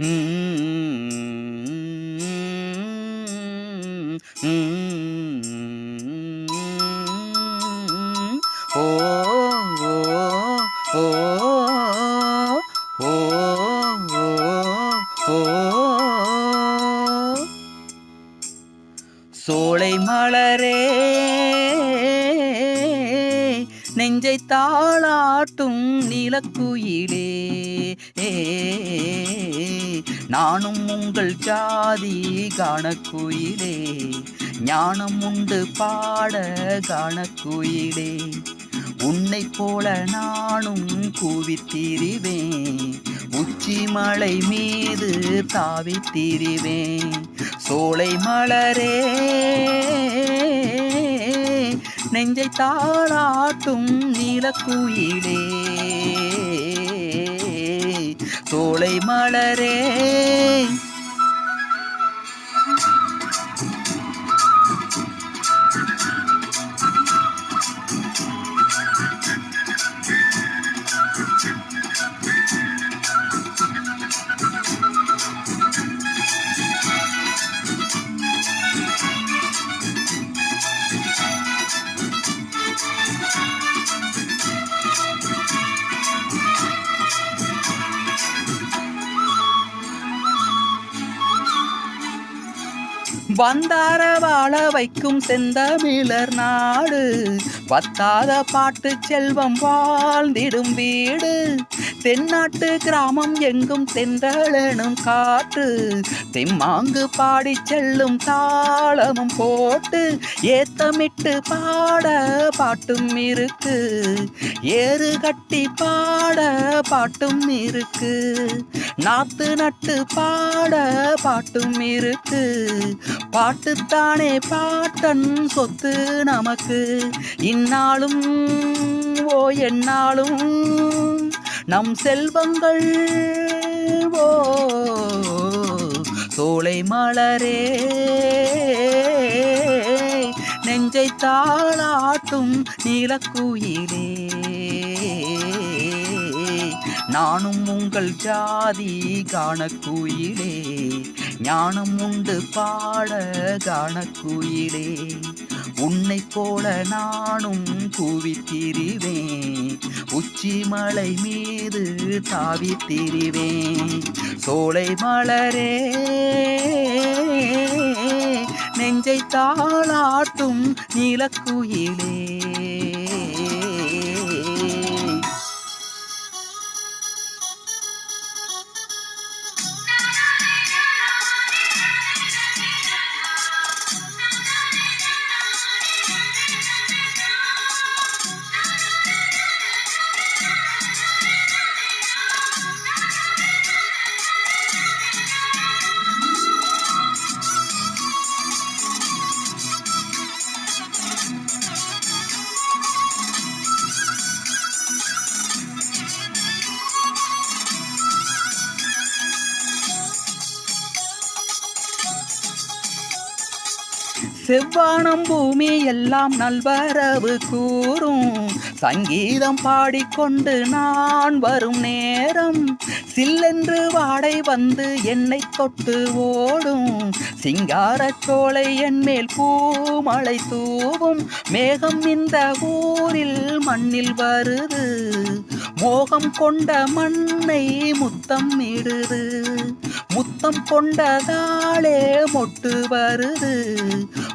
ஓ ஓ ஓ ஓ ஓ சோலை மலரே நெஞ்சை தாளாட்டும் நிலக்குயிலே. நானும் உங்கள் ஜாதி காணக்குயிலே. ஞானம் உண்டு பாட காணக்குயிலே. உன்னை போல நானும் கூவித்திரிவேன். உச்சி மலை மீது தாவித்திரிவேன். சோலை மலரே. நெஞ்சை தாளாட்டும் நீலக்குயிலே. சோலை மலரே. வந்தார வாழ வைக்கும் செந்தமிழர் நாடு. வத்தாத பாட்டு செல்வம் வாழ்ந்திடும் வீடு. தென்னாட்டு கிராமம் எங்கும் தென்றலனும் காற்று. தெம்மாங்கு பாடி செல்லும் தாளமும் போட்டு ஏத்தமிட்டு பாட பாட்டும் இருக்கு. ஏறு கட்டி பாட பாட்டும் இருக்கு. நாத்து நட்டு பாட பாட்டும் இருக்கு. பாட்டுத்தானே பாட்டன் சொத்து நமக்கு. இந்நாளும் ஓ என்னாலும் நம் செல்வங்கள் ஓ சோலை மலரே நெஞ்சை தாளாட்டும் நீலக்குயிலே. நானும் உங்கள் ஜாதி காணக்குயிலே ஞானம் உண்டு பாட காணக்குயிலே. உன்னை போல நானும் குவித்திருவேன். உச்சி மலை மீது தாவி திரிவேன் சோலை மலரே நெஞ்சை தாளாட்டும் நிலக்குயிலே. செவ்வானம் பூமி எல்லாம் நல்வரவு கூறும். சங்கீதம் பாடிக்கொண்டு நான் வரும் நேரம். சில்லென்று வாடை வந்து என்னை தொட்டு ஓடும். சிங்காரச் சோலை என் மேல் பூமழை தூவும். மேகம் இந்த ஊரில் மண்ணில் வருது. மோகம் கொண்ட மண்ணை முத்தம் இடுது. முத்தம் கொண்டதாலே மொட்டு வருது.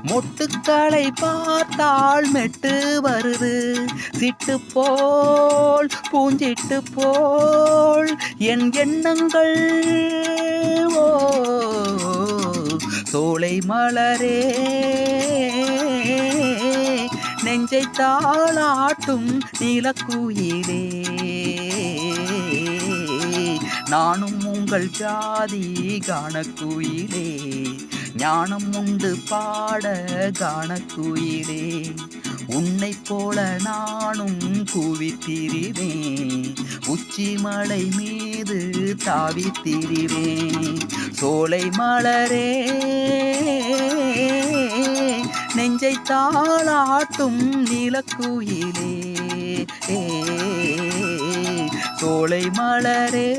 மொட்டுக்களை பார்த்தால் மெட்டு வருது. சிட்டு போல் பூஞ்சிட்டு போல் என் எண்ணங்கள் ஓ சோலை மலரே. நெஞ்சை தாளாட்டும் நிலக்குயிலே. நானும் உங்கள் ஜாதி காணக்குயிலே. ஞானம் உண்டு பாட காணக்குயிலே. உன்னை போல நானும் குவித்திரிவேன். உச்சி மலை மீது தாவித்திரிவேன். சோலை மலரே நெஞ்சை தாளாட்டும் நிலக்குயிலே. ஏ சோலை மலரே.